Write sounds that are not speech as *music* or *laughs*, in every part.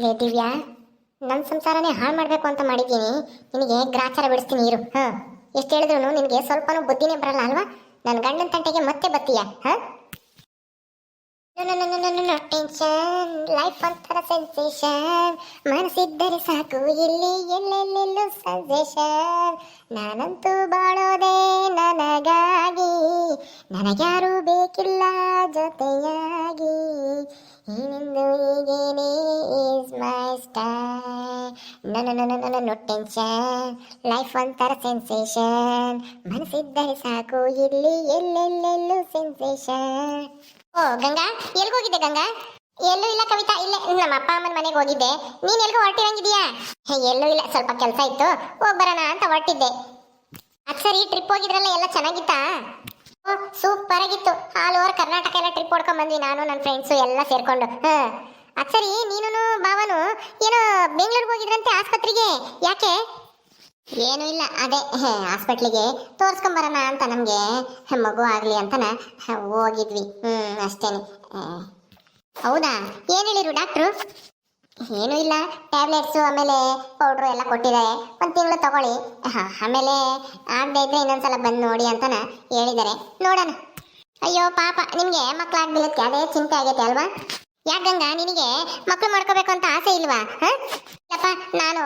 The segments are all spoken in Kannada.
ಲೇ, ದಿವ್ಯಾ ನನ್ನ ಸಂಸಾರನೇ ಹಾಳು ಮಾಡಬೇಕು ಅಂತ ಮಾಡಿದ್ದೀನಿ. ನಿನಗೆ ಗ್ರಾಚಾರ ಬಿಡಿಸ್ತೀನಿ, ಇರು, ಹಾಂ? ಎಷ್ಟು ಹೇಳಿದ್ರು ನಿನಗೆ ಸ್ವಲ್ಪನೂ ಬುದ್ಧಿನೇ ಬರಲ್ಲ, ಅಲ್ವಾ? ನನ್ನ ಗಂಡನ ತಂಟೆಗೆ ಮತ್ತೆ ಬತ್ತೀಯ ಹಾಂ? ಟೆನ್ಷನ್, ಲೈಫ್ ಒಂಥರ ಸೆನ್ಸೇಷನ್. ಮನಸ್ಸಿದ್ದರೆ ಸಾಕು, ಇಲ್ಲಿ ಎಲ್ಲೆಲ್ಲೆಲ್ಲೂ ಸಜೆಷನ್. ನಾನಂತೂ ಬಾಳೋದೆ ನನಗಾಗಿ. ನನಗ್ಯಾರೂ ಬೇಕಿಲ್ಲ ಜೊತೆಯಾಗಿ. ಏನೆಂದು ಹೀಗೇನೆ ಈಸ್ ಮೈ ಸ್ಟೈಲ್ ನನ್ನ ನನ್ನ ನನ್ನ ನೋ ಟೆನ್ಷನ್ ಲೈಫ್ ಒಂಥರ ಸೆನ್ಸೇಷನ್ ಮನಸ್ಸಿದ್ದರೆ ಸಾಕು, ಇಲ್ಲಿ ಎಲ್ಲೆಲ್ಲೆಲ್ಲೂ ಸೆನ್ಸೇಷನ್ ಓ, ಗಂಗಾ ಎಲ್ಗೋಗಿದ್ದೆ ಗಂಗಾ? ಎಲ್ಲೂ ಇಲ್ಲ ಕವಿತಾ, ಇಲ್ಲೇ, ನಮ್ಮ ಅಪ್ಪ ಅಮ್ಮನ ಮನೆಗೆ ಹೋಗಿದ್ದೆ. ನೀನ್ ಎಲ್ಗೂ ಹೊರಟಿರಂಗಿದ್ಯಾ? ಎಲ್ಲೂ ಇಲ್ಲ, ಸ್ವಲ್ಪ ಕೆಲಸ ಇತ್ತು. ಹೋಗ್ ಬರೋಣ ಅಂತ ಹೊರಟಿದ್ದೆ. ಅದ್ ಸರಿ ಟ್ರಿಪ್ ಹೋಗಿದ್ರಲ್ಲ, ಎಲ್ಲ ಚೆನ್ನಾಗಿತ್ತಾ? ಸೂಪರ್ ಆಗಿತ್ತು. ಆಲ್ ಓವರ್ ಕರ್ನಾಟಕ ಎಲ್ಲ ಟ್ರಿಪ್ ಹೊಡ್ಕೊಂಡ್ ಬಂದ್ವಿ. ನಾನು ನನ್ನ ಫ್ರೆಂಡ್ಸು ಎಲ್ಲ ಸೇರ್ಕೊಂಡು. ಹಾಂ. ಅದು ಸರಿ ನೀನು ಬಾವನು ಏನೋ ಬೆಂಗಳೂರಿಗೆ ಹೋಗಿದ್ರಂತೆ ಆಸ್ಪತ್ರೆಗೆ? ಯಾಕೆ? ಏನೂ ಇಲ್ಲ ಅದೇ ಹಾಸ್ಪಿಟ್ಲಿಗೆ ತೋರಿಸ್ಕೊಂಬರೋಣ ಅಂತ ನಮಗೆ. ಮಗು ಆಗಲಿ ಅಂತನ ಹೋಗಿದ್ವಿ. ಹ್ಞೂ ಅಷ್ಟೇನೆ. ಆ, ಹೌದಾ? ಏನು ಹೇಳಿರು ಡಾಕ್ಟ್ರು? ಏನೂ ಇಲ್ಲ. ಟ್ಯಾಬ್ಲೆಟ್ಸು ಆಮೇಲೆ ಪೌಡ್ರು ಎಲ್ಲ ಕೊಟ್ಟಿದ್ದಾರೆ. ಒಂದು ತಿಂಗಳು ತಗೊಳ್ಳಿ. ಆಮೇಲೆ ಆಗದೆ ಇದ್ರೆ ಇನ್ನೊಂದ್ಸಲ ಬಂದು ನೋಡಿ ಅಂತನ ಹೇಳಿದ್ದಾರೆ. ನೋಡೋಣ. ಅಯ್ಯೋ, ಪಾಪ. ನಿಮಗೆ ಮಕ್ಕಳಾಗ್ಬಿಲ್ಲಕ್ಕೆ ಅದೇ ಚಿಂತೆ ಆಗೈತೆ ಅಲ್ವಾ? ಯಾಕಂಗ ನಿನಗೆ ಮಕ್ಕಳು ಮಾಡ್ಕೋಬೇಕು ಅಂತ ಆಸೆ ಇಲ್ವಾ? ಇಲ್ಲಪ್ಪ ನಾನು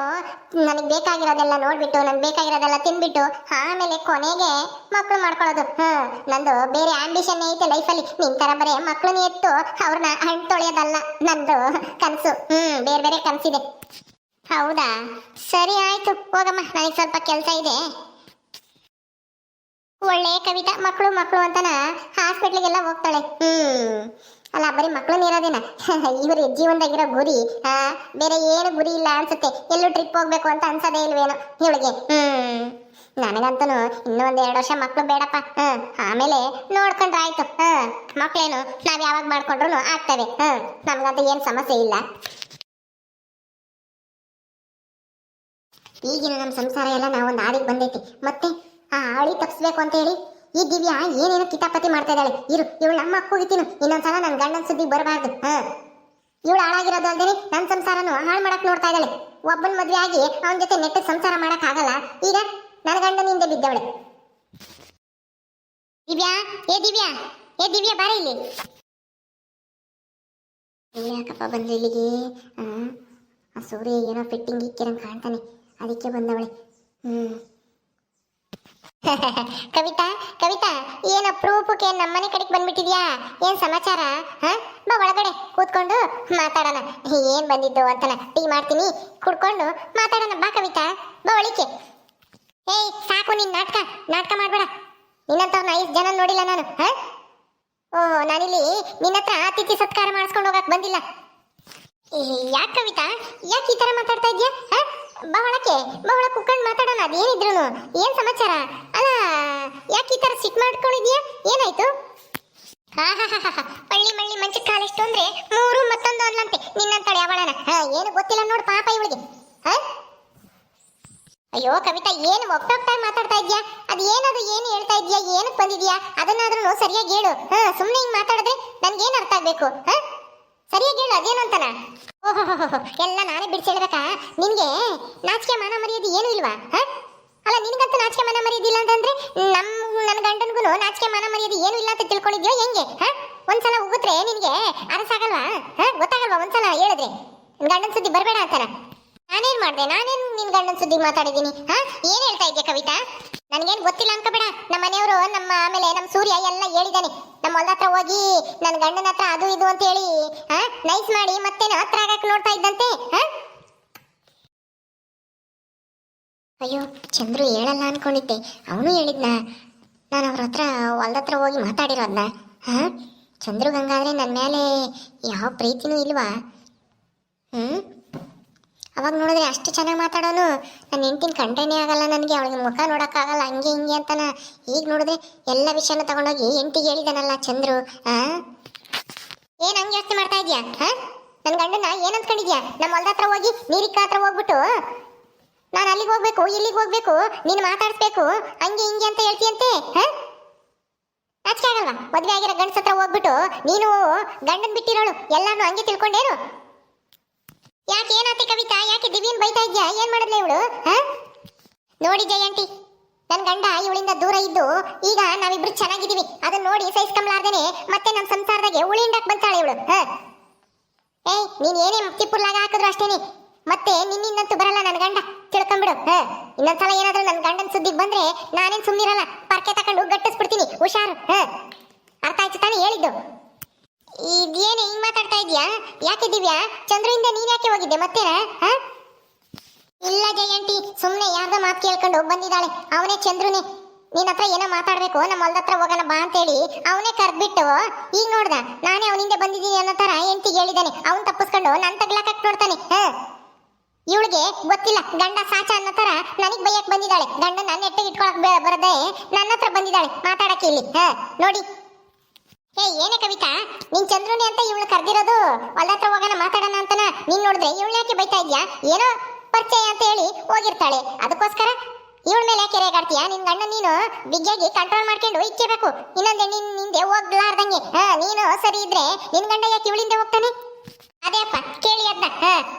ನನಗೆ ಬೇಕಾಗಿರೋದೆಲ್ಲ ನೋಡ್ಬಿಟ್ಟು ನನ್ಗೆ ಬೇಕಾಗಿರೋದೆಲ್ಲ ತಿನ್ಬಿಟ್ಟು, ಆಮೇಲೆ ಕೊನೆಗೆ ಮಕ್ಕಳು ಮಾಡ್ಕೊಳ್ಳೋದು. ಹ, ನಂದು ಬೇರೆ ಆಂಬಿಷನ್ ಐತೆ ಲೈಫಲ್ಲಿ ನಿನ್ ತರ ಬರೀ ಮಕ್ಕಳನ್ನ ಎತ್ತು ಅವ್ರನ್ನ ಹಣ್ಣು ತೊಳೆಯೋದಲ್ಲ ನಂದು ಕನಸು. ಹ್ಮ್, ಬೇರೆ ಬೇರೆ ಕನಸಿದೆ. ಹೌದಾ? ಸರಿ ಆಯ್ತು, ಹೋಗಮ್ಮ. ನನಗೆ ಸ್ವಲ್ಪ ಕೆಲಸ ಇದೆ. ಒಳ್ಳೆ ಕವಿತಾ ಮಕ್ಕಳು ಮಕ್ಕಳು ಅಂತನ ಹಾಸ್ಪಿಟ್ಲಿಗೆಲ್ಲ ಹೋಗ್ತಾಳೆ. ಹ್ಮ್. ಅಲ್ಲ, ಬರೀ ಮಕ್ಕಳನ್ನ ಇರೋದೇನ? *laughs* ಇವ್ರ ಜೀವನದಾಗಿರೋ ಗುರಿ, ಆ, ಬೇರೆ ಏನು ಗುರಿ ಇಲ್ಲ ಅನ್ಸುತ್ತೆ. ಎಲ್ಲೂ ಟ್ರಿಪ್ ಹೋಗ್ಬೇಕು ಅಂತ ಅನ್ಸೋದೇ ಇಲ್ವೇನೋ? ಇವಳಿಗೆ ಹ್ಮ್. ನನಗಂತೂ ಇನ್ನೂ ಒಂದ್ ಎರಡು ವರ್ಷ ಮಕ್ಕಳು ಬೇಡಪ್ಪ. ಹ್ಮ್ ಆಮೇಲೆ ನೋಡ್ಕೊಂಡ್ರೆ ಆಯ್ತು. ಹ್ಮ್ ಮಕ್ಕಳೇನು ನಾವ್ ಯಾವಾಗ ಮಾಡ್ಕೊಂಡ್ರು ಆಗ್ತವೆ. ಹ್ಮ್ ನಮ್ಗಂತೂ ಏನ್ ಸಮಸ್ಯೆ ಇಲ್ಲ. ಈಗಿನ ನಮ್ಮ ಸಂಸಾರ ಎಲ್ಲ ನಾವೊಂದು ಆಡಿಗೆ ಬಂದೈತಿ. ಮತ್ತೆ ಆ ಆಳಿ ತಪ್ಪಿಸ್ಬೇಕು ಅಂತ ಹೇಳಿ ಈ ದಿವ್ಯಾ ಏನೇನು ಕಿತಾಪತಿ ಮಾಡ್ತಾ ಇದ್ದಾಳೆ. ಇರು, ಇವಳು ನಮ್ಮ ಅಕ್ಕ ಹೋಗಿತೀನಿ ಇನ್ನೊಂದ್ಸಲ ನನ್ನ ಗಂಡನ ಸುದ್ದಿ ಬರಬಾರ್ದು. ಹಾ. ಇವಳು ಹಾಳಾಗಿರೋದು ಅಲ್ದೇನೆ ನನ್ನ ಸಂಸಾರನು ಹಾಳು ಮಾಡಕ್ ನೋಡ್ತಾ ಇದ್ದಾಳೆ. ಒಬ್ಬನ ಮದ್ವೆ ಆಗಿ ಅವನ ಜೊತೆ ನೆಟ್ಟ ಸಂಸಾರ ಮಾಡಕ್ ಆಗಲ್ಲ. ಈಗ ನನ್ನ ಗಂಡನ ಹಿಂದೆ ಬಿದ್ದವಳೆ. ದಿವ್ಯಾ? ಏ ದಿವ್ಯಾ? ಏ ದಿವ್ಯಾ, ಬಾರ ಇಲ್ಲಿ. ಯಾಕಪ್ಪ ಬಂದ್ಲು ಇಲ್ಲಿಗೆ. ಆ ಸೂರ್ಯ ಏನೋ ಫಿಟ್ಟಿಂಗ್ ಇಕ್ಕಿರಂಗ್ ಕಾಣ್ತಾನೆ. ಅದಕ್ಕೆ ಬಂದವಳೆ. ಹ್ಮ್. *laughs* ಕವಿತಾ ಕವಿತಾ ಪ್ರೂಫ್ಗೆ ಅಪ್ರೂಪಕ್ಕೆ ನಮ್ಮನೆ ಕಡೆಗೆ ಬಂದ್ಬಿಟ್ಟಿದ್ಯಾ? ಏನ್ ಸಮಾಚಾರ? ಹಾ? ಬಾ ಒಳಗಡೆ, ಕೂತ್ಕೊಂಡು ಮಾತಾಡೋಣ. ಏನ್ ಬಂದಿದ್ದು ಅಂತನ, ಟೀ ಮಾಡ್ತೀನಿ. ಕುಡ್ಕೊಂಡು ಮಾತಾಡೋಣ. ಬಾ ಕವಿತಾ, ಬಾ ಒಳಿಕೆ ಏಯ್, ಸಾಕು ನಿನ್ ನಾಟಕ. ನಾಟಕ ಮಾಡ್ಬೇಡ. ನಿನ್ನಂತ ಐದು ಜನ ನೋಡಿಲ್ಲ ನಾನು, ಹ? ಓ ನಾನಿಲ್ಲಿ ನಿನ್ನ ಹತ್ರ ಅತಿಥಿ ಸತ್ಕಾರ ಮಾಡಿಸ್ಕೊಂಡು ಹೋಗಕ್ ಬಂದಿಲ್ಲ. ಯಾಕೆ ಕವಿತಾ? ಯಾಕೆ ಈ ತರ ಮಾತಾಡ್ತಾ ಇದ್ಯಾ? ಹಾ? ಬಾ ಒಳಕ್ಕೆ, ಬಾ ಒಳಗೆ ಕುತ್ಕೊಂಡು ಮಾತಾಡೋಣ. ಅದೇನಿದ್ರು ಏನ್ ಸಮಾಚಾರ? ಯಾಕೆ ಈ ತರ ಸಿಟ್ ಮಾಡ್ಕೊಂಡಿದ್ಯಾ? ಏನಾಯ್ತು? ಆಹಾಹಾಹಾ, ಮಳ್ಳಿ ಮಂಚ ಕಾಲೆಷ್ಟು ಅಂದ್ರೆ ಮೂರು ಮತ್ತೊಂದು ಅನ್ಲಂತೆ ನಿನ್ನಂತಾಳೆ ಅವಳನ ಏನು ಗೊತ್ತಿಲ್ಲ ನೋಡು ಪಾಪ ಇವಳಿಗೆ. ಅಯ್ಯೋ ಕವಿತಾ ಏನು ಒಪ್ಪೊಪ್ಪಾಗಿ ಮಾತಾಡ್ತಾ ಇದ್ಯಾ? ಅದು ಏನದು ಏನು ಹೇಳ್ತಾ ಇದ್ಯಾ? ಏನಕ್ಕೆ ಬಂದಿದ್ಯಾ? ಅದನ್ನಾದ್ರೂ ಸರಿಯಾಗಿ ಹೇಳು. ಹಾ ಸುಮ್ಮನೆ ಹಿಂಗ್ ಮಾತಾಡಿದ್ರೆ ನನ್ಗೇನ್ ಅರ್ಥ ಆಗಬೇಕು? ಹಾ? ಸರಿಯಾಗಿ ಹೇಳು ಅದೇನು ಅಂತಾನ? ಓಹೋ ಎಲ್ಲ ನಾನೇ ಬಿಡಿಸಿ ಹೇಳ್ಬೇಕಾ ನಿನಗೆ ನಾಚಿಕೆ ಮಾನ ಮರ್ಯಾದೆ ಏನು ಇಲ್ವಾ? ಹ? ಅಲ್ಲ, ನಿನಗಂತೂ ನಾಚಿಕೆ ಮನ ಮರ್ಯಾದಿಲ್ಲ ಅಂತಂದ್ರೆ ನಮ್ಮ ನನ್ನ ಗಂಡನ್ಗೂ ನಾಚಿಕೆ ಮನ ಮರ್ಯಾದೆ ಏನು ಇಲ್ಲ ಅಂತ ತಿಳ್ಕೊಂಡಿದ್ಯೋ ಹೆಂಗೆ, ಹ? ಒಂದ್ಸಲ ಉಗಿದ್ರೆ ನಿನ್ಗೆ ಅರಸಾಗಲ್ವಾ? ಹ? ಗೊತ್ತಾಗಲ್ವಾ ಒಂದ್ಸಲ ಹೇಳಿದ್ರೆ? ಗಂಡನ ಸುದ್ದಿ ಬರಬೇಡ ಅಂತಾರ ನಾನೇನ್ ಮಾಡ್ದೆ? ನಾನೇನ್ ನಿನ್ ಗಂಡನ ಸುದ್ದಿ ಮಾತಾಡಿದೀನಿ ಹಾ? ಏನ್ ಹೇಳ್ತಾ ಇದ್ದೆ ಕವಿತಾ? ನನ್ಗೇನ್ ಗೊತ್ತಿಲ್ಲ ಅನ್ಕೋಬೇಡ. ನಮ್ಮ ಮನೆಯವರು, ನಮ್ಮ ಆಮೇಲೆ ನಮ್ಮ ಸೂರ್ಯ ಎಲ್ಲ ಹೇಳಿದಾನೆ. ನಮ್ಮ ಹೊಲ್ದ ಹತ್ರ ಹೋಗಿ ನನ್ನ ಗಂಡನ ಹತ್ರ ಅದು ಇದು ಅಂತ ಹೇಳಿ, ಹಾ? ನೈಸ್ ಮಾಡಿ ಮತ್ತೆ ಹತ್ರ ಆಗಕ್ಕೆ ನೋಡ್ತಾ ಇದ್ದಂತೆ, ಹಾ? ಅಯ್ಯೋ, ಚಂದ್ರು ಹೇಳಲ್ಲ ಅನ್ಕೊಂಡಿದ್ದೆ. ಅವನು ಹೇಳಿದ್ನ. ನಾನು ಅವ್ರ ಹತ್ರ ಹೊಲ್ದ ಹೋಗಿ ಮಾತಾಡಿರೋದ್ನ. ಹಾ? ಚಂದ್ರು ಗಂಗಾದ್ರೆ ನನ್ನ ಮೇಲೆ ಯಾವ ಪ್ರೀತಿನೂ ಇಲ್ವಾ? ಹ್ಮ್? ಅವಾಗ ನೋಡಿದ್ರೆ ಅಷ್ಟು ಚೆನ್ನಾಗಿ ಮಾತಾಡೋನು. ನನ್ನ ಹೆಂಡತಿನ ಕಂಡ್ರೇನೇ ಆಗಲ್ಲ ನನಗೆ. ಅವಳಿಗೆ ಮುಖ ನೋಡೋಕ್ಕಾಗಲ್ಲ, ಹಂಗೆ ಹಿಂಗೆ ಅಂತಾನ. ಈಗ ನೋಡಿದ್ರೆ ಎಲ್ಲ ವಿಷಯನ ತಗೊಂಡೋಗಿ ಹೆಂಡತಿಗೆ ಹೇಳಿದಾನಲ್ಲ ಚಂದ್ರು. ಆ? ಏನ್ ಹಂಗೆ ಯೋಚನೆ ಮಾಡ್ತಾ ಇದೀಯಾ? ಹಾ? ನನ್ನ ಗಂಡನ ಏನು ಅಂದ್ಕೊಂಡಿದ್ಯಾ? ನಮ್ಮ ಹೊಲ್ದ ಹತ್ರ ಹೋಗಿ ನೀರಿಕ್ಕ ಹತ್ರ ಹೋಗ್ಬಿಟ್ಟು ನಾನು ಅಲ್ಲಿಗೆ ಹೋಗ್ಬೇಕು, ಇಲ್ಲಿಗೆ ಹೋಗ್ಬೇಕು, ನೀನು ಮಾತಾಡಿಸ್ಬೇಕು, ಹಂಗೆ ಹಿಂಗೆ ಅಂತ ಹೇಳ್ತೀಯಂತೆ, ಹಾ? ನಾಚಿಕೆ ಆಗಲ್ವಾ? ಮದುವೆ ಆಗಿರೋ ಗಂಡಸ ಹತ್ರ ಹೋಗ್ಬಿಟ್ಟು ನೀನು ಗಂಡನ್ ಬಿಟ್ಟಿರೋಳು ಎಲ್ಲಾನು ಹಂಗೆ ತಿಳ್ಕೊಂಡೇನು? ಯಾಕೆ ಬೈತಾ ಇದ್ಯಾ? ಏನ್ ಮಾಡಿದ್ಲೆ ಇವಳು ನೋಡಿ ಜಯಂತಿ ನನ್ನ ಗಂಡ ಇವಳಿಂದ ದೂರ ಇದ್ದು ಈಗ ನಾವಿಬ್ರು ಚೆನ್ನಾಗಿದ್ದೀವಿ. ಅದನ್ನ ನೋಡಿ ಸಹಿಸ್ಕೊಂಬ್ಲಾರ್ದೇನೆ ಮತ್ತೆ ನಮ್ಮ ಸಂಸಾರದಾಗೆ ಉಳಿಂಡಕ್ ಬಂತಾಳೆ ಇವಳು ಏಯ್, ನೀನ್ ಏನೇ ತಿಪ್ಪುರ್ಲಾಗ ಹಾಕಿದ್ರು ಅಷ್ಟೇನೆ. ಮತ್ತೆ ನಿನ್ನಂತೂ ಬರಲ್ಲ ನನ್ನ ಗಂಡ. ತಿಳ್ಕೊಂಬಿಡು. ಹ. ಇನ್ನೊಂದ್ಸಲ ಏನಾದ್ರೂ ನನ್ನ ಗಂಡನ ಸುದ್ದಿ ಬಂದ್ರೆ ನಾನೇನ್ ಸುಮ್ಮನಿರಲ್ಲ ಪರ್ಕೆ ತಕೊಂಡು ಗಟ್ಟಿಸ್ಬಿಡ್ತೀನಿ ಹುಷಾರು. ಹ. ಅರ್ಥ ಆಯ್ತು ತಾನೇ ಹೇಳಿದ್ದು? ಇದೇನು ಹಿಂಗ್ ಮಾತಾಡ್ತಾ ಇದೀಯಾ? ಯಾಕೆ ದಿವ್ಯಾ? ಚಂದ್ರಿಂದ ನೀನ್ ಯಾಕೆ ಹೋಗಿದ್ದೆ ಮತ್ತೆ? ಹ? ಇಲ್ಲ ಜಯಂತಿ, ಸುಮ್ನೆ ಯಾರ್ದ ಮಾತು ಕೇಳ್ಕೊಂಡು ಬಂದಿದ್ದಾಳೆ. ಅವನೇ ಚಂದ್ರುನೇ. ನಿನ್ನ ಹತ್ರ ಏನೋ ಮಾತಾಡ್ಬೇಕು ನಮ್ಮ ಹೊಲ್ದ ಹತ್ರ ಹೋಗೋಣ ಬಾ ಅಂತೇಳಿ ಅವನೇ ಕರ್ದ್ಬಿಟ್ಟು. ಈಗ ನೋಡ್ದ, ನಾನೇ ಅವನಿಂದ ಬಂದಿದ್ದೀನಿ ಅನ್ನೋ ತರ ಎಂಟಿಗೆ ಹೇಳಿದಾನೆ ಅವ್ನ್ ತಪ್ಪಿಸ್ಕೊಂಡು ನನ್ನ ತಗ್ಲಾಕಕ್ಕೆ ನೋಡ್ತಾನೆ. ಹ. ಇವಳಿಗೆ ಗೊತ್ತಿಲ್ಲ. ಗಂಡ ಸಾಚ ಅನ್ನೋ ತರ ನನಗ್ ಬೈಯಕ್ ಬಂದಿದ್ದಾಳೆ. ಗಂಡ ನನ್ನ ಎಟ್ಟೆ ಇಟ್ಕೊಳಕ್ ಬರದೆ ನನ್ನ ಹತ್ರ ಬಂದಿದ್ದಾಳೆ. ಮಾತಾಡಕ್ಕೆ ಇಲ್ಲಿ. ಹ, ನೋಡಿ. ಏ ಏನೇ ಕವಿತಾ? ನೀನ್ ಚಂದ್ರುನಿ ಅಂತ ಇವಳು ಕರ್ದಿರೋದು? ಹೊಲ್ದ ಹತ್ರ ಹೋಗೋಣ, ಮಾತಾಡೋಣ ಅಂತನ? ನೀನ್ ನೋಡಿದ್ರೆ ಇವಳು ಯಾಕೆ ಬೈತಾ ಇದ್ಯಾ? ಏನೋ ಪರಿಚಯ ಅಂತ ಹೇಳಿ ಹೋಗಿರ್ತಾಳೆ. ಅದಕ್ಕೋಸ್ಕರ ಇವಳ ಮೇಲೆ ಯಾಕೆ ರೇಗಾಡ್ತೀಯಾ? ನಿನ್ ಗಂಡ ನೀನು ಬಿಗ್ಗಾಗಿ ಕಂಟ್ರೋಲ್ ಮಾಡ್ಕೊಂಡು ಇಕ್ಕೇಬೇಕು ಇನ್ನೊಂದೆ ನಿನ್ ನಿಂದೆ ಹೋಗ್ಲಾರ್ದಂಗೆ. ಹಾ, ನೀನು ಸರಿ ಇದ್ರೆ ನಿನ್ ಗಂಡ ಯಾಕೆ ಇವಳಿಂದ ಹೋಗ್ತಾನೆ? ಅದೇ ಕೇಳಿ ಅದ್ನ.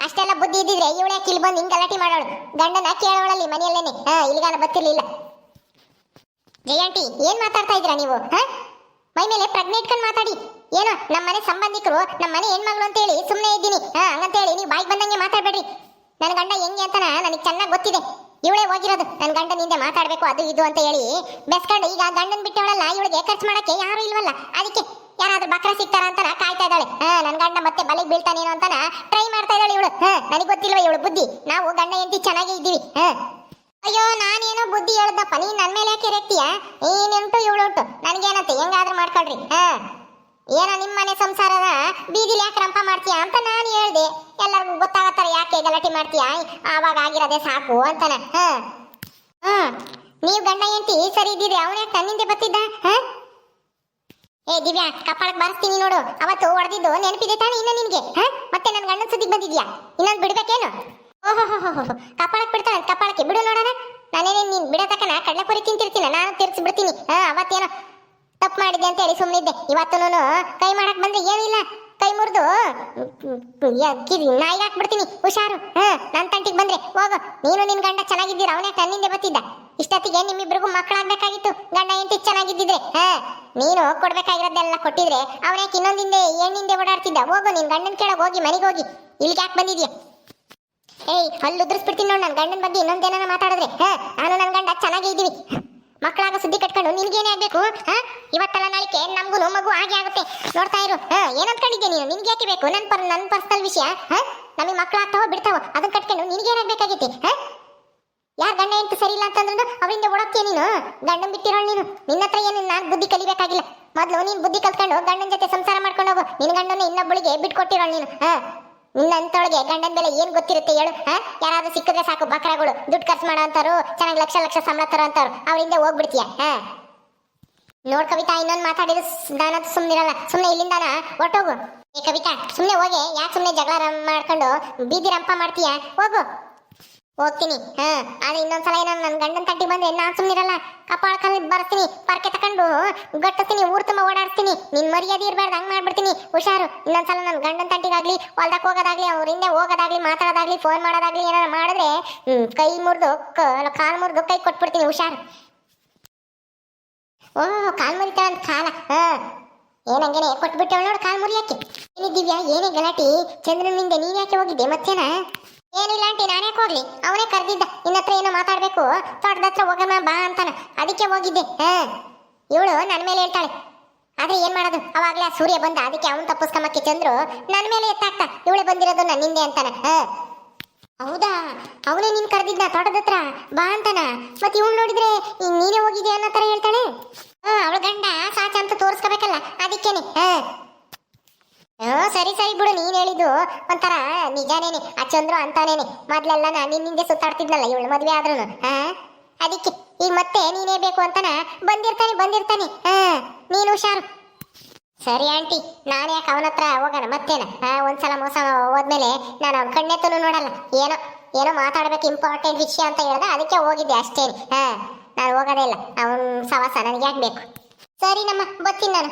ಅಷ್ಟೆಲ್ಲ ಬುದ್ಧಿ ಇದ್ದಿದ್ರೆ ಇವಳೆ ಕಿಲ್ ಬಂದು ಹಿಂಗ್ ಗಲಾಟೆ ಮಾಡೋಳು. ಗಂಡನ ಕೇಳೋಳಲ್ಲಿ ಮನೆಯಲ್ಲೇನೆ. ಹಾ, ಇಲ್ಲಿಗಾನ ಬತ್ತಿರ್ಲಿಲ್ಲ ಜಯಂಟಿ ಏನ್ ಮಾತಾಡ್ತಾ ಇದ್ದೀರಾ ನೀವು? ಹಾ? ಮೈ ಮೇಲೆ ಪ್ರಜ್ಞೆ ಇಟ್ಕೊಂಡು ಮಾತಾಡಿ. ಏನೋ ನಮ್ಮ ಮನೆ ಸಂಬಂಧಿಕರು ನಮ್ಮ ಮನೆ ಹೆಣ್ಮಗಳು ಅಂತ ಹೇಳಿ ಸುಮ್ಮನೆ ಇದ್ದೀನಿ. ಹಾ, ಹಂಗಂತೇಳಿ ನೀವು ಬಾಯಿಗೆ ಬಂದಂಗೆ ಮಾತಾಡ್ಬೇಡ್ರಿ. ನನ್ನ ಗಂಡ ಹೆಂಗೆ ಅಂತ ನನಗೆ ಚೆನ್ನಾಗಿ ಗೊತ್ತಿದೆ. ಇವಳೇ ಹೋಗಿರೋದು. ನನ್ನ ಗಂಡನಿಂದ ಮಾತಾಡಬೇಕು, ಅದು ಇದು ಅಂತ ಹೇಳಿ ಬೆಸ್ಕೊಂಡು ಈಗ ಗಂಡನ ಬಿಟ್ಟವಳಲ್ಲ, ಇವಳಿಗೆ ಖರ್ಚು ಮಾಡಕ್ಕೆ ಯಾರು ಇಲ್ವಲ್ಲ? ಅದಕ್ಕೆ ಯಾರಾದ್ರೂ ಬಕ್ರ ಸಿಗ್ತಾರ ಅಂತ ಕಾಯ್ತಾ ಇದ್ದಾಳೆ ಹಾ ನನ್ನ ಗಂಡ ಮತ್ತೆ ಬಲಿಗೆ ಬೀಳ್ತಾನೇನೋ ಅಂತಾನ? ಟ್ರೈ ಮಾಡ್ತಾ ಇದ್ದಾಳೆ ಇವಳು. ಹಾ, ನನಗೆ ಗೊತ್ತಿಲ್ವ ಇವಳು ಬುದ್ಧಿ. ನಾವು ಗಂಡ ಹೆಂಡತಿ ಚೆನ್ನಾಗಿ ಇದ್ದೀವಿ. ಹಾ. ಅಯ್ಯೋ, ನಾನೇನೋ ಬುದ್ಧಿ ಹೇಳ್ದಪ್ಪ. ನೀನ್ ನನ್ ಮೇಲೆ ಯಾಕೆ ರೆಕ್ತಿಯ ನೀನುಂಟು ಇವಳು ಉಂಟು. ನನಗೇನಂತೆ ಹೆಂಗಾದ್ರೂ ಮಾಡ್ಕೊಳ್ರಿ. ಹಾ. ಏನೋ ನಿಮ್ಮ ಮನೆ ಸಂಸಾರದ ಬೀದಿಲಿ ಯಾಕೆ ರಂಪ ಮಾಡ್ತೀಯಾ ಅಂತ ನಾನು ಹೇಳ್ದೆ. ಎಲ್ಲರಿಗೂ ಗೊತ್ತಾಗತ್ತಾರ ಯಾಕೆ ಗಲಾಟೆ ಮಾಡ್ತೀಯ? ಆವಾಗ ಆಗಿರೋದೇ ಸಾಕು ಅಂತಾನೆ. ಹಾ. ಹಾ. ನೀವು ಗಂಡ ಹೆಂಡತಿ, ಸರಿ ಇದ್ದೀರಿ ಅವನ ಯಾಕೆ ನನ್ನಿಂದೆ ಬರ್ತಿದ್ದ? ಹಾ? ಏ, ದಿವ್ಯಾ ಕಪಾಳಕ್ಕೆ ಬಾರಿಸ್ತೀನಿ ನೋಡು. ಅವತ್ತು ಹೊಡೆದಿದ್ದು ನೆನಪಿದೆ ತಾನೇ ಇನ್ನ ನಿನ್ಗೆ? ಹಾ? ಮತ್ತೆ ನನ್ನ ಗಂಡನ ಸುದ್ದಿಗೆ ಬಂದಿದ್ಯಾ? ಇನ್ನೊಂದು ಬಿಡ್ಬೇಕೇನು? ಓಹೋ ಕಪಾಳಕ್ಕೆ ಬಿಡ್ತಾನೆ ಕಪಾಳಕ್ಕೆ ಬಿಡು ನೋಡೋಣ. ನಾನೇನೇ ನೀನು ಬಿಡತಕ್ಕನ ಕಡಲೆಪುರಿ ತಿಂತಿರ್ತೀನ? ನಾನು ತಿರ್ಸಿ ಬಿಡ್ತೀನಿ ಹಾ, ಅವತ್ತೇನೋ ತಪ್ಪು ಮಾಡಿದ್ದೆ ಅಂತ ಹೇಳಿ ಸುಮ್ಮನಿದ್ದೆ ಇವತ್ತು ಕೈ ಮಾಡಕ್ ಬಂದ್ರೆ ಏನಿಲ್ಲ ಕೈ ಮುರಿದು ನಾಯಿಗೆ ಹಾಕ್ಬಿಡ್ತೀನಿ, ಹುಷಾರು, ಹಾ ನನ್ನ ತಂಟಿಗೆ ಬಂದ್ರೆ, ಹೋಗು, ನೀನು ನಿನ್ ಗಂಡ ಚೆನ್ನಾಗಿದ್ದೀರ, ಅವನೇ ತನ್ನಿಂದೆ ಬತ್ತಿದ್ದ ಇಷ್ಟೊತ್ತಿಗೆ ನಿಮ್ಮಿಬ್ರಿಗೂ ಮಕ್ಕಳಾಗ್ಬೇಕಾಗಿತ್ತು, ಗಂಡ ಹೆಂಡತಿ ಚೆನ್ನಾಗಿದ್ದಿದ್ರೆ, ಹಾ, ನೀನು ಕೊಡ್ಬೇಕಾಗಿರೋದೆಲ್ಲ ಕೊಟ್ಟಿದ್ರೆ ಅವನ್ಯಾಕೆ ಇನ್ನೊಂದಿಂದೆ ಹೆಣ್ಣಿಂದೆ ಓಡಾಡ್ತಿದ್ದ. ಹೋಗು, ನಿನ್ ಗಂಡನ್ ಕೇಳಕ್ ಹೋಗಿ, ಮನೆಗೆ ಹೋಗಿ, ಇಲ್ಲಿಗೆ ಯಾಕೆ ಬಂದಿದ್ಯಾ? ಏಯ್ ಅಲ್ಲಿ ಉದ್ರಿಸ್ಬಿಡ್ತೀನಿ ನೋಡಿ ನನ್ನ ಗಂಡನ್ ಬಗ್ಗೆ ಇನ್ನೊಂದೇನ ಮಾತಾಡಿದ್ರೆ, ಹಾ, ನಾನು ನನ್ನ ಗಂಡ ಚೆನ್ನಾಗೇ ಇದ್ದೀವಿ. ಮಕ್ಕಳಾಗ ಸುದ್ದಿ ಕಟ್ಕೊಂಡು ನಿನ್ಗೇನೇ ಆಗ್ಬೇಕು ಇವತ್ತಲ್ಲ ನಾಳಿಕೆ ನಮಗೂ ಮಗು ಹಾಗೆ ಆಗುತ್ತೆ. ನೋಡ್ತಾ ಇರು, ಹಾ? ಏನಂತ್ಕೊಂಡಿದ್ದೆ ನೀನು? ನಿನ್ಗೆ ಯಾಕೆ ಬೇಕು? ನನ್ನ ಪರ್ ನನ್ನ ಪರ್ಸನಲ್ ವಿಷಯ ನಮಗೆ ಮಕ್ಕಳಾಗ್ತಾವೋ ಬಿಡ್ತಾವೋ? ಅದನ್ನ ಕಟ್ಕೊಂಡು ನಿನ್ಗೇನಾಗ್ಬೇಕಾಗೈತಿ ಹಾ? ಯಾರ್ ಗಂಡ ಎಂಟು ಸರಿ ಇಲ್ಲ ಅಂತಂದ್ರು ಅವರಿಂದ ಓಡೋಕ್ತಿಯ ನೀನು? ಗಂಡನ್ ಬಿಟ್ಟಿರೋಳು ನೀನು? ನಿನ್ನ ಹತ್ರ ಏನು ನಾನು ಬುದ್ಧಿ ಕಲಿಬೇಕಾಗಿಲ್ಲ. ಮೊದ್ಲು ನೀನ್ ಬುದ್ಧಿ ಕಲ್ತ್ಕೊಂಡು ಗಂಡನ ಜೊತೆ ಸಂಸಾರ ಮಾಡ್ಕೊಂಡು ಹೋಗು. ನಿನ್ನ ಗಂಡನ ಇನ್ನೊಬ್ಬಳಿಗೆ ಬಿಟ್ಕೊಟ್ಟಿರೋಳು ನೀನು, ಹಾ? ನಿನ್ನಂತೊಳಗೆ ಗಂಡನ ಬೆಲೆ ಏನ್ ಗೊತ್ತಿರುತ್ತೆ ಹೇಳು ಯಾರಾದ್ರೂ ಸಿಕ್ಕಿದ್ರೆ ಸಾಕು, ಬಕ್ರಾಗಳು, ದುಡ್ಡು ಖರ್ಚು ಮಾಡೋ ಅಂತಾರು ಚೆನ್ನಾಗಿ ಲಕ್ಷ ಲಕ್ಷ ಸಂಬಳ ತರೋ ಅಂತಾರು ಅವರಿಂದ ಹೋಗ್ಬಿಡ್ತೀಯ, ಹಾ? ನೋಡ್ ಕವಿತಾ, ಇನ್ನೊಂದು ಮಾತಾಡಿದ್ರು ದಾನ ಸುಮ್ಮನಿರಲ್ಲ ಸುಮ್ಮನೆ ಇಲ್ಲಿಂದಾನ? ಹೊಟ್ಟೋಗು ಏ ಕವಿತಾ ಸುಮ್ಮನೆ ಹೋಗಿ, ಯಾಕೆ ಸುಮ್ಮನೆ ಜಗಳ ಮಾಡ್ಕೊಂಡು ಬೀದಿ ರಂಪ ಮಾಡ್ತೀಯ? ಹೋಗು. ಹೋಗ್ತೀನಿ. ಹಾ, ಆದ್ರೆ ಇನ್ನೊಂದ್ಸಲ ಏನೋ ನನ್ನ ಗಂಡನ ತಟ್ಟಿ ಬಂದ್ರೆ ನಾನ್ ಸುಮ್ಮನಿರಲ್ಲ ಕಪಾಳ ಬರ್ತೀನಿ ಪರ್ಕೆ ತಕೊಂಡು ಗಟ್ಟಿಸ್ತೀನಿ, ಊರ್ ತುಂಬ ಓಡಾಡ್ತೀನಿ ನಿನ್ ಮರ್ಯಾದೆ ಇರ್ಬಾರ್ದು, ಹಂಗ್ ಮಾಡ್ಬಿಡ್ತೀನಿ. ಹುಷಾರು. ಇನ್ನೊಂದ್ಸಲ ನನ್ನ ಗಂಡನ ತಂಟಿಗಾಗ್ಲಿ ಹೊಲ್ದಕ್ ಹೋಗೋದಾಗ್ಲಿ, ಅವ್ರ ಹಿಂದೆ ಹೋಗೋದಾಗ್ಲಿ, ಮಾತಾಡೋದಾಗ್ಲಿ ಫೋನ್ ಮಾಡೋದಾಗ್ಲಿ ಏನಾರ ಮಾಡಿದ್ರೆ ಕೈ ಮುರಿದು ಕಾಲ್ ಮುರಿದು ಕೈ ಕೊಟ್ಬಿಡ್ತೀನಿ, ಹುಷಾರು. ಓ, ಕಾಲ್ ಮುರಿತಾಳ ಅಂತ ಕಾಲ. ಹಾ. ಏನಂಗೇನೆ ಕೊಟ್ಬಿಟ್ಟವಳು ನೋಡು ಕಾಲ್ ಮುರಿಯಾಕೆ. ಏನಿದ್ದೀವ್ಯಾ? ದಿವ್ಯಾ ಏನೇ ಗಲಾಟಿ? ಚಂದ್ರನಿಂದ ನೀನ್ ಯಾಕೆ ಹೋಗಿದ್ದೆ? ಮತ್ತೇನ? ಏನಿಲ್ಲ ಆಂಟಿ, ನಾನೇ ಹೋಗ್ಲಿ? ಅವನೇ ಕರೆದಿದ್ದ. ನಿನ್ನ ಹತ್ರ ಏನೋ ಮಾತಾಡ್ಬೇಕು. ತೋಟದ ಹತ್ರ ಹೋಗೋಣ ಬಾ ಅಂತಾನ. ಅದಕ್ಕೆ ಹೋಗಿದ್ದೆ. ಹಾ. ಇವಳು ನನ್ನ ಮೇಲೆ ಹೇಳ್ತಾಳೆ. ಆದ್ರೆ ಏನ್ ಮಾಡೋದು? ಅವಾಗ್ಲೇ ಸೂರ್ಯ ಬಂದ. ಅದಕ್ಕೆ ಅವನು ತಪ್ಪಿಸ್ಕೊಂಬಕ್ಕೆ ಚಂದ್ರು ನನ್ನ ಮೇಲೆ ಎತ್ತಾಕ್ತ. ಇವಳೆ ಬಂದಿರೋದು ನನ್ನಿಂದೆ ಅಂತಾನ. ಹಾ. ಹೌದಾ? ಅವನೇ ನೀನ್ ಕರೆದಿದ್ದ ತೋಟದ ಹತ್ರ? ಬಾ ಅಂತಾನ. ಮತ್ತೆ ಇವಳು ನೋಡಿದ್ರೆ ನೀನೇ ಹೋಗಿದ್ಯಾ ಅನ್ನೋ ತರ ಹೇಳ್ತಾಳೆ. ಹಾ, ಅವಳ ಗಂಡ ಸಾಚ ಅಂತ ತೋರಿಸ್ಕೋಬೇಕಲ್ಲ, ಅದಕ್ಕೇನೆ. ಹಾ. ಹ್ಞೂ ಸರಿ ಸರಿ ಬಿಡು, ನೀನ್ ಹೇಳಿದ್ದು ಒಂಥರ ನಿಜಾನೇನೆ, ಆ ಚಂದ್ರು ಅಂತಾನೇನೆ. ಮೊದ್ಲೆಲ್ಲ ನಾನು ನಿನ್ನಿಂದೆ ಸುತ್ತಾಡ್ತಿದ್ನಲ್ಲ, ಇವಳು ಮದ್ವೆ ಆದ್ರೂ ಹಾ ಅದಕ್ಕೆ, ಈಗ ಮತ್ತೆ ನೀನೇ ಬೇಕು ಅಂತಾನ ಬಂದಿರ್ತಾನೆ ಬಂದಿರ್ತಾನೆ ಹಾ ನೀನು ಹುಷಾರು. ಸರಿ, ಆಂಟಿ, ನಾನು ಯಾಕೆ ಅವನ ಹತ್ರ ಹೋಗೋಣ, ಮತ್ತೇನ? ಒಂದ್ಸಲ ಮೋಸ ಹೋದ್ಮೇಲೆ ನಾನು ಅವ್ನ ಕಣ್ಣೆತ್ತನು ನೋಡಲ್ಲ. ಏನೋ ಏನೋ ಮಾತಾಡ್ಬೇಕು ಇಂಪಾರ್ಟೆಂಟ್ ವಿಷಯ ಅಂತ ಹೇಳ್ದೆ, ಅದಕ್ಕೆ ಹೋಗಿದ್ದೆ ಅಷ್ಟೇ ಹಾ ನಾನು ಹೋಗೋದೇ ಇಲ್ಲ, ಅವನ ಸವಾಸ ನನಗೆ ಯಾಕೆ ಬೇಕು? ಸರಿ, ನಮ್ಮ, ಬರ್ತೀನಿ ನಾನು.